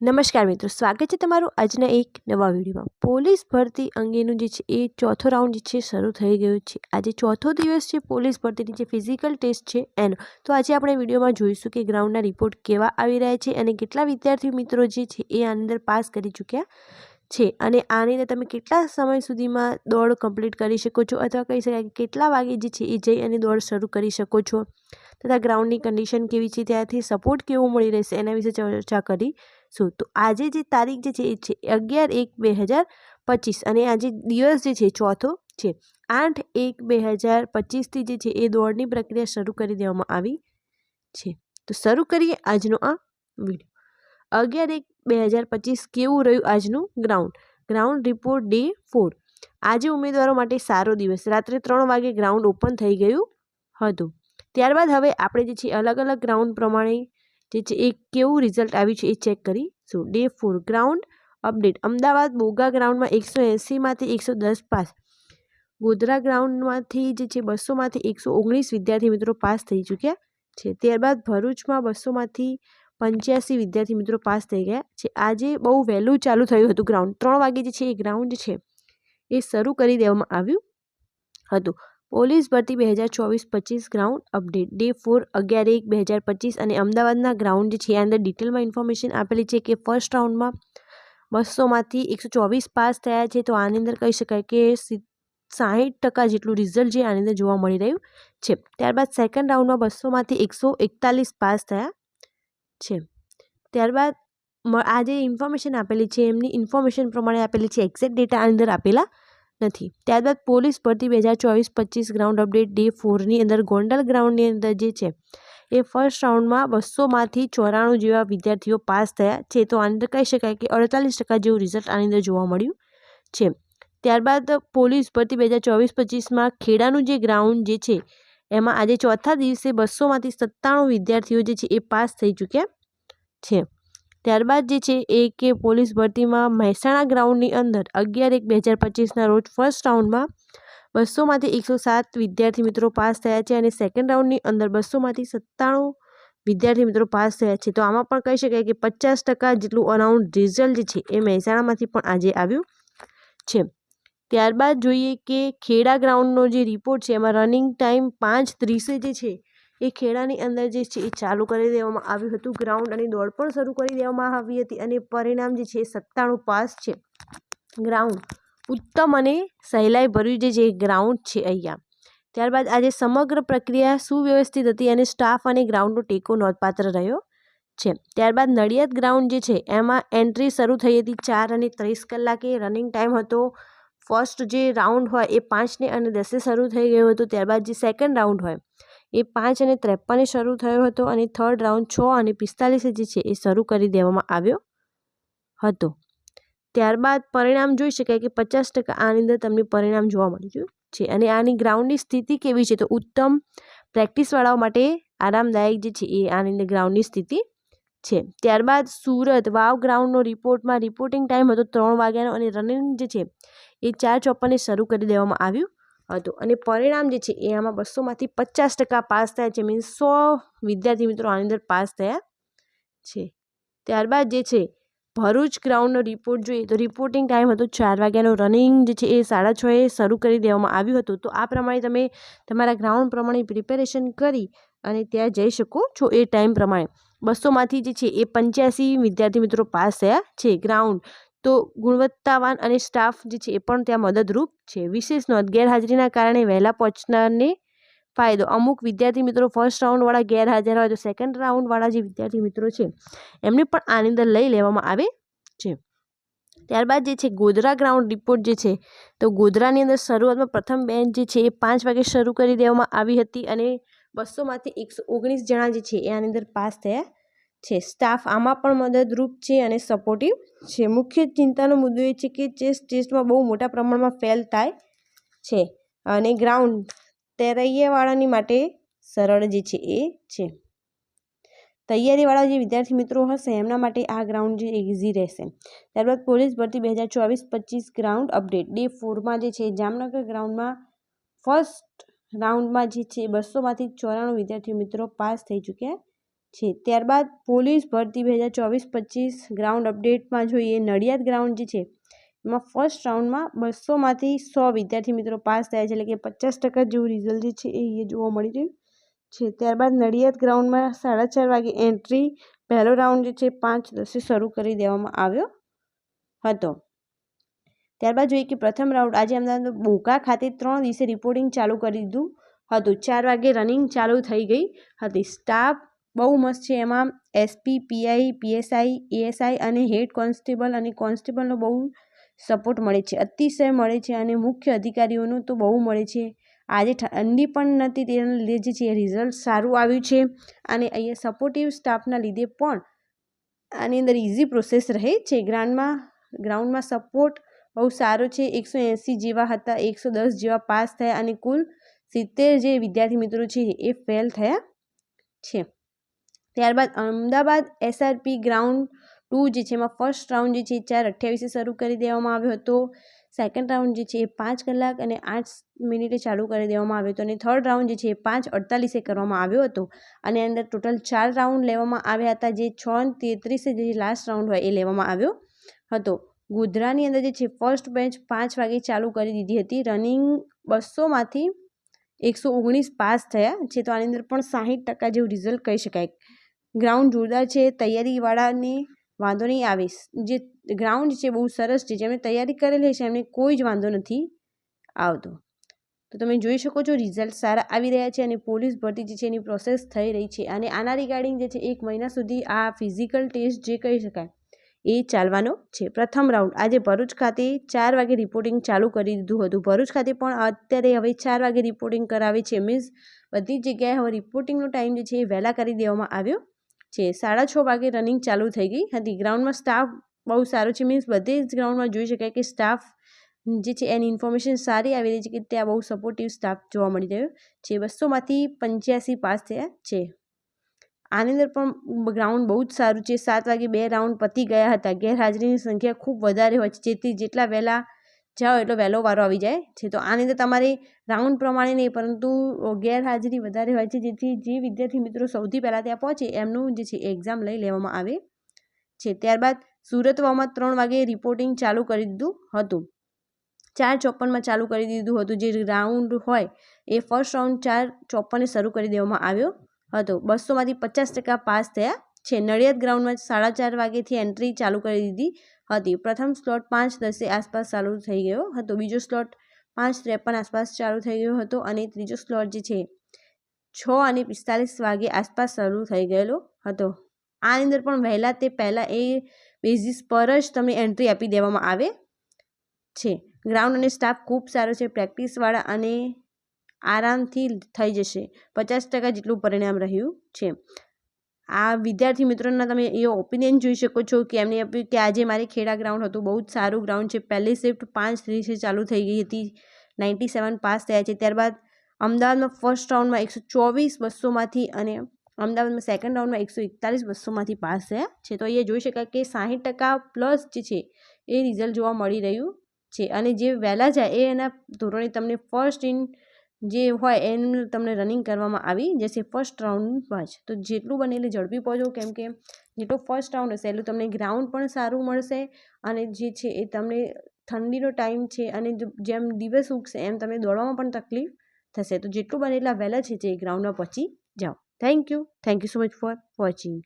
નમસ્કાર મિત્રો, સ્વાગત છે તમારું આજના એક નવા વિડીયોમાં. પોલીસ ભરતી અંગેનું જે છે એ ચોથો રાઉન્ડ જે છે શરૂ થઈ ગયું છે. આજે ચોથો દિવસ છે પોલીસ ભરતીની જે ફિઝિકલ ટેસ્ટ છે એનો. તો આજે આપણે વિડીયોમાં જોઈશું કે ગ્રાઉન્ડના રિપોર્ટ કેવા આવી રહ્યા છે અને કેટલા વિદ્યાર્થી મિત્રો જે છે એ આની અંદર પાસ કરી ચૂક્યા છે. અને આની તમે કેટલા સમય સુધીમાં દોડ કમ્પ્લીટ કરી શકો છો અથવા કહી શકાય કે કેટલા વાગે જે છે એ જઈ અને દોડ શરૂ કરી શકો છો. તથા ગ્રાઉન્ડની કન્ડિશન કેવી છે, ત્યાંથી સપોર્ટ કેવો મળી રહેશે એના વિશે ચર્ચા કરી. શું? તો આજે જે તારીખ જે છે એ છે અગિયાર એક બે હજાર પચીસ અને આજે દિવસ જે છે ચોથો છે. આઠ એક બે હજાર પચીસથી જે છે એ દોડની પ્રક્રિયા શરૂ કરી દેવામાં આવી છે. તો શરૂ કરીએ આજનો આ વીડિયો. અગિયાર એક બે હજાર પચીસ કેવું રહ્યું આજનું ground? Ground report day four. આજે ઉમેદવારો માટે સારો દિવસ. રાત્રે ત્રણ વાગે ગ્રાઉન્ડ ઓપન થઈ ગયું હતું. ત્યારબાદ હવે આપણે જે છે અલગ અલગ ગ્રાઉન્ડ પ્રમાણે જે છે, એ કેવું રિઝલ્ટ આવ્યું છે એ ચેક કરીશું day four ground update Ahmedabad, બોગા ગ્રાઉન્ડમાં એકસો એંસીમાંથી એકસો દસ પાસ. ગોધરા ગ્રાઉન્ડમાંથી જે છે બસોમાંથી એકસો ઓગણીસ વિદ્યાર્થી મિત્રો પાસ થઈ ચૂક્યા છે. ત્યારબાદ ભરૂચમાં બસોમાંથી પંચ્યાસી વિદ્યાર્થી મિત્રો પાસ થઈ ગયા છે. આજે બહુ વહેલું ચાલુ થયું હતું ગ્રાઉન્ડ ત્રણ વાગે જે છે, એ ગ્રાઉન્ડ છે, એ શરૂ કરી દેવામાં આવ્યું હતું. પોલીસ ભરતી બે હજાર ચોવીસ પચીસ ગ્રાઉન્ડ અપડેટ. ડે ફોર અગિયાર એક બે હજાર પચીસ અને અમદાવાદના ગ્રાઉન્ડ છે અંદર ડિટેલમાં ઇન્ફોર્મેશન આપેલી છે કે ફર્સ્ટ રાઉન્ડમાં બસોમાંથી એકસો ચોવીસ પાસ થયા છે. તો આની અંદર કહી શકાય કે સાહીઠ ટકા જેટલું રિઝલ્ટ જે આની અંદર જોવા મળી રહ્યું છે. ત્યારબાદ સેકન્ડ રાઉન્ડમાં બસોમાંથી એકસો એકતાલીસ પાસ થયા છે. ત્યારબાદ આ જે ઇન્ફોર્મેશન આપેલી છે, એમની ઇન્ફોર્મેશન પ્રમાણે આપેલી છે, એક્ઝેક્ટ ડેટા આની અંદર આપેલા નથી. ત્યારબાદ પોલીસ ભરતી બે હજાર ચોવીસ પચીસ ગ્રાઉન્ડ અપડેટ ડે ફોરની અંદર ગોંડલ ગ્રાઉન્ડની અંદર જે છે, એ ફર્સ્ટ રાઉન્ડમાં બસોમાંથી ચોરાણું જેવા વિદ્યાર્થીઓ પાસ થયા છે. તો આની કહી શકાય કે અડતાલીસ ટકા જેવું રિઝલ્ટ આની અંદર જોવા મળ્યું છે. ત્યારબાદ પોલીસ ભરતી બે હજાર ચોવીસ પચીસમાં ખેડાનું જે ગ્રાઉન્ડ જે છે, એમાં આજે ચોથા દિવસે બસોમાંથી સત્તાણું વિદ્યાર્થીઓ જે છે, એ પાસ થઈ ચૂક્યા છે. ત્યારબાદ જે છે એ કે પોલીસ ભરતીમાં મહેસાણા ગ્રાઉન્ડની અંદર અગિયાર એક બે હજાર પચીસના રોજ ફર્સ્ટ રાઉન્ડમાં બસોમાંથી એકસો સાત વિદ્યાર્થી મિત્રો પાસ થયા છે અને સેકન્ડ રાઉન્ડની અંદર બસોમાંથી સત્તાણું વિદ્યાર્થી મિત્રો પાસ થયા છે. તો આમાં પણ કહી શકાય કે પચાસ ટકા જેટલું અરાઉન્ડ રિઝલ્ટ જે છે એ મહેસાણામાંથી પણ આજે આવ્યું છે. ત્યારબાદ જોઈએ કે ખેડા ગ્રાઉન્ડનો જે રિપોર્ટ છે એમાં રનિંગ ટાઈમ પાંચ ત્રીસે જે છે એ ખેડાની અંદર જે છે એ ચાલુ કરી દેવામાં આવ્યું હતું. ગ્રાઉન્ડ અને દોડ પણ શરૂ કરી દેવામાં આવી હતી અને પરિણામ જે છે સત્તાણું પાસ છે. ગ્રાઉન્ડ ઉત્તમ અને સહેલાઈ ભર્યું જે ગ્રાઉન્ડ છે અહીંયા. ત્યારબાદ આજે સમગ્ર પ્રક્રિયા સુવ્યવસ્થિત હતી અને સ્ટાફ અને ગ્રાઉન્ડનો ટેકો નોંધપાત્ર રહ્યો છે. ત્યારબાદ નડિયાદ ગ્રાઉન્ડ જે છે એમાં એન્ટ્રી શરૂ થઈ હતી ચાર અને ત્રીસ કલાકે. રનિંગ ટાઈમ હતો. ફર્સ્ટ જે રાઉન્ડ હોય એ પાંચને અને દસે શરૂ થઈ ગયો હતો. ત્યારબાદ જે સેકન્ડ રાઉન્ડ હોય એ પાંચ અને ત્રેપને શરૂ થયો હતો અને થર્ડ રાઉન્ડ છ અને પિસ્તાલીસે જે છે એ શરૂ કરી દેવામાં આવ્યો હતો. ત્યારબાદ પરિણામ જોઈ શકાય કે પચાસ ટકા આની અંદર તમને પરિણામ જોવા મળી રહ્યું છે. અને આની ગ્રાઉન્ડની સ્થિતિ કેવી છે તો ઉત્તમ પ્રેક્ટિસવાળાઓ માટે આરામદાયક જે છે એ આની અંદર ગ્રાઉન્ડની સ્થિતિ છે. ત્યારબાદ સુરત, વાવ ગ્રાઉન્ડનો રિપોર્ટમાં રિપોર્ટિંગ ટાઈમ હતો ત્રણ વાગ્યાનો અને રનિંગ જે છે એ ચાર ચોપ્પને શરૂ કરી દેવામાં આવ્યું. હતું. અને પરિણામ જે છે એ આમાં બસોમાંથી પચાસ ટકા પાસ થયા છે. મીન્સ સો વિદ્યાર્થી મિત્રો આની અંદર પાસ થયા છે. ત્યારબાદ જે છે, ભરૂચ ગ્રાઉન્ડનો રિપોર્ટ જોઈએ તો રિપોર્ટિંગ ટાઈમ હતો ચાર વાગ્યાનો. રનિંગ જે છે એ સાડા છએ શરૂ કરી દેવામાં આવ્યું હતું. તો આ પ્રમાણે તમે તમારા ગ્રાઉન્ડ પ્રમાણે પ્રિપેરેશન કરી અને ત્યાં જઈ શકો છો એ ટાઈમ પ્રમાણે. બસોમાંથી જે છે એ પંચ્યાસી વિદ્યાર્થી મિત્રો પાસ થયા છે ગ્રાઉન્ડ. તો ગુણવત્તાવાન અને સ્ટાફ જે છે એ પણ ત્યાં મદદરૂપ છે. વિશેષ નોંધ, ગેરહાજરીના કારણે વહેલા પહોંચનારને ફાયદો. અમુક વિદ્યાર્થી મિત્રો ફર્સ્ટ રાઉન્ડવાળા ગેરહાજર હોય તો સેકન્ડ રાઉન્ડવાળા જે વિદ્યાર્થી મિત્રો છે, એમને પણ આની અંદર લઈ લેવામાં આવે છે. ત્યારબાદ જે છે ગોધરા ગ્રાઉન્ડ રિપોર્ટ જે છે, તો ગોધરાની અંદર શરૂઆતમાં પ્રથમ બેન્ચ જે છે એ પાંચ વાગે શરૂ કરી દેવામાં આવી હતી અને બસોમાંથી એકસો ઓગણીસ જણા જે છે એ આની અંદર પાસ થયા છે. સ્ટાફ આમાં પણ મદદરૂપ છે અને સપોર્ટિવ છે. મુખ્ય ચિંતાનો મુદ્દો એ છે કે ચેસ ટેસ્ટમાં બહુ મોટા પ્રમાણમાં ફેલ થાય છે અને ગ્રાઉન્ડ તૈયારીવાળાની માટે સરળ જે છે એ છે. તૈયારીવાળા જે વિદ્યાર્થી મિત્રો હશે એમના માટે આ ગ્રાઉન્ડ જે ઇઝી રહેશે. ત્યારબાદ પોલીસ ભરતી બે હજાર ચોવીસ પચીસ ગ્રાઉન્ડ અપડેટ. ડે ફોરમાં જે છે જામનગર ગ્રાઉન્ડમાં ફર્સ્ટ રાઉન્ડમાં જે છે બસોમાંથી ચોરાણું વિદ્યાર્થી મિત્રો પાસ થઈ ચૂક્યા છે. ત્યારબાદ પોલીસ ભરતી બે હજાર ચોવીસ પચીસ ગ્રાઉન્ડ અપડેટમાં જોઈએ નડિયાદ ગ્રાઉન્ડ જે છે, એમાં ફર્સ્ટ રાઉન્ડમાં બસોમાંથી સો વિદ્યાર્થી મિત્રો પાસ થયા છે. એટલે કે પચાસ ટકા જેવું રિઝલ્ટ જે છે એ જોવા મળી રહ્યું છે. ત્યારબાદ નડિયાદ ગ્રાઉન્ડમાં સાડા ચાર વાગે એન્ટ્રી, પહેલો રાઉન્ડ જે છે પાંચ દસે શરૂ કરી દેવામાં આવ્યો હતો. ત્યારબાદ જોઈએ કે પ્રથમ રાઉન્ડ આજે અમદાવાદ બોકા ખાતે ત્રણ દિવસે રિપોર્ટિંગ ચાલુ કરી દીધું હતું. ચાર વાગે રનિંગ ચાલુ થઈ ગઈ હતી. સ્ટાફ બહુ મસ્ત છે. એમાં એસપી પીઆઈ પીએસઆઈ એએસઆઈ અને હેડ કોન્સ્ટેબલ અને કોન્સ્ટેબલનો બહુ સપોર્ટ મળે છે. અતિશય મળે છે અને મુખ્ય અધિકારીઓનો તો બહુ મળે છે. આજે ઠંડી પણ નથી તેના લીધે જે છે રિઝલ્ટ સારું આવ્યું છે અને અહીંયા સપોર્ટિવ સ્ટાફના લીધે પણ આની અંદર ઇઝી પ્રોસેસ રહે છે. ગ્રાઉન્ડમાં ગ્રાઉન્ડમાં સપોર્ટ બહુ સારો છે. એકસો એંસી જેવા હતા, એકસો દસ જેવા પાસ થયા અને કુલ સિત્તેર જે વિદ્યાર્થી મિત્રો છે એ ફેલ થયા છે. ત્યારબાદ અમદાવાદ એસઆરપી ગ્રાઉન્ડ ટુ જે છે, એમાં ફર્સ્ટ રાઉન્ડ જે છે ચાર અઠ્યાવીસે શરૂ કરી દેવામાં આવ્યો હતો. સેકન્ડ રાઉન્ડ જે છે, એ પાંચ કલાક અને આઠ મિનિટે ચાલુ કરી દેવામાં આવ્યો હતો અને થર્ડ રાઉન્ડ જે છે, એ પાંચ અડતાલીસે કરવામાં આવ્યો હતો. અને અંદર ટોટલ ચાર રાઉન્ડ લેવામાં આવ્યા હતા, જે છ તેત્રીસે જે લાસ્ટ રાઉન્ડ હોય, એ લેવામાં આવ્યો હતો. ગોધરાની અંદર જે છે, ફર્સ્ટ બેચ પાંચ વાગે ચાલુ કરી દીધી હતી. રનિંગ બસોમાંથી એકસો ઓગણીસ પાસ થયા છે તો આની અંદર પણ સાહીઠ ટકા જેવું રિઝલ્ટ કહી શકાય. ગ્રાઉન્ડ જોરદાર છે, તૈયારીવાળાને વાંધો નહીં આવે જે ગ્રાઉન્ડ છે બહુ સરસ છે, જેમણે તૈયારી કરેલી છે એમને કોઈ જ વાંધો નથી આવતો. તો તમે જોઈ શકો છો રિઝલ્ટ સારા આવી રહ્યા છે અને પોલીસ ભરતી જે છે એની પ્રોસેસ થઈ રહી છે અને આના રિગાર્ડિંગ જે છે એક મહિના સુધી આ ફિઝિકલ ટેસ્ટ જે કહી શકાય એ ચાલવાનો છે. પ્રથમ રાઉન્ડ આજે ભરૂચ ખાતે ચાર વાગે રિપોર્ટિંગ ચાલુ કરી દીધું હતું. ભરૂચ ખાતે પણ અત્યારે હવે ચાર વાગે રિપોર્ટિંગ કરાવે છે. મીન્સ બધી જગ્યાએ હવે રિપોર્ટિંગનો ટાઈમ જે છે એ વહેલા કરી દેવામાં આવ્યો છે સાડા છ વાગે રનિંગ ચાલુ થઈ ગઈ હતી. ગ્રાઉન્ડમાં સ્ટાફ બહુ સારો છે. મીન્સ બધે જ ગ્રાઉન્ડમાં જોઈ શકાય કે સ્ટાફ જે છે એની ઇન્ફોર્મેશન સારી આવી રહી છે કે ત્યાં બહુ સપોર્ટિવ સ્ટાફ જોવા મળી રહ્યો છે. બસોમાંથી પંચ્યાસી પાસ થયા છે. આની અંદર પણ ગ્રાઉન્ડ બહુ જ સારું છે. સાત વાગે બે રાઉન્ડ પતી ગયા હતા. ગેરહાજરીની સંખ્યા ખૂબ વધારે હોય છે. જેથી જેટલા વહેલા જાઓ એટલો વહેલો વારો આવી જાય છે. તો આની અંદર તમારે રાઉન્ડ પ્રમાણે નહીં, પરંતુ ગેરહાજરી વધારે હોય છે, જેથી જે વિદ્યાર્થી મિત્રો સૌથી પહેલાં ત્યાં પહોંચે, એમનું જે છે એક્ઝામ લઈ લેવામાં આવે છે. ત્યારબાદ સુરતવામાં ત્રણ વાગે રિપોર્ટિંગ ચાલુ કરી દીધું હતું. ચાર ચોપનમાં ચાલુ કરી દીધું હતું. જે રાઉન્ડ હોય એ ફર્સ્ટ રાઉન્ડ ચાર ચોપને શરૂ કરી દેવામાં આવ્યો હતો. બસોમાંથી પચાસ ટકા પાસ થયા છે. નડિયાદ ગ્રાઉન્ડમાં સાડા ચાર વાગ્યાથી એન્ટ્રી ચાલુ કરી દીધી હતી. પ્રથમ સ્લોટ પાંચ દસે આસપાસ ચાલુ થઈ ગયો હતો. બીજો સ્લોટ પાંચ ત્રેપન આસપાસ ચાલુ થઈ ગયો હતો અને ત્રીજો સ્લોટ જે છે છ અને પિસ્તાલીસ વાગે આસપાસ શરૂ થઈ ગયેલો હતો. આની અંદર પણ વહેલા તે પહેલાં એ બેઝિસ પર જ તમને એન્ટ્રી આપી દેવામાં આવે છે. ગ્રાઉન્ડ અને સ્ટાફ ખૂબ સારો છે. પ્રેક્ટિસવાળા અને આરામથી થઈ જશે. પચાસ ટકા જેટલું પરિણામ રહ્યું છે. આ વિદ્યાર્થી મિત્રોના તમે એ ઓપિનિયન જોઈ શકો છો કે એમને આપ્યું કે આજે મારે ખેડા ગ્રાઉન્ડ હતું, બહુ જ સારું ગ્રાઉન્ડ છે. પહેલી શિફ્ટ પાંચ ત્રીસે ચાલુ થઈ ગઈ હતી. નાઇન્ટી સેવન પાસ થયા છે. ત્યારબાદ અમદાવાદમાં ફર્સ્ટ રાઉન્ડમાં એકસો ચોવીસ બસોમાંથી અને અમદાવાદમાં સેકન્ડ રાઉન્ડમાં એકસો એકતાલીસ બસોમાંથી પાસ થયા છે. તો અહીંયા જોઈ શકાય કે સાહીઠ ટકા પ્લસ જે છે, એ રિઝલ્ટ જોવા મળી રહ્યું છે. અને જે વહેલા જાય એ એના ધોરણે તમને ફર્સ્ટ ઇન જે હોય એનું તમને રનિંગ કરવામાં આવી જશે ફર્સ્ટ રાઉન્ડમાં જ. તો જેટલું બને એટલે ઝડપી પહોંચો, કેમ કે જેટલો ફર્સ્ટ રાઉન્ડ હશે, એટલું તમને ગ્રાઉન્ડ પણ સારું મળશે અને જે છે એ તમને ઠંડીનો ટાઈમ છે અને જેમ દિવસ ઉગશે એમ તમે દોડવામાં પણ તકલીફ થશે. તો જેટલું બને એટલા વહેલા છે જે ગ્રાઉન્ડમાં પહોંચી જાઓ. Thank you thank you so much for watching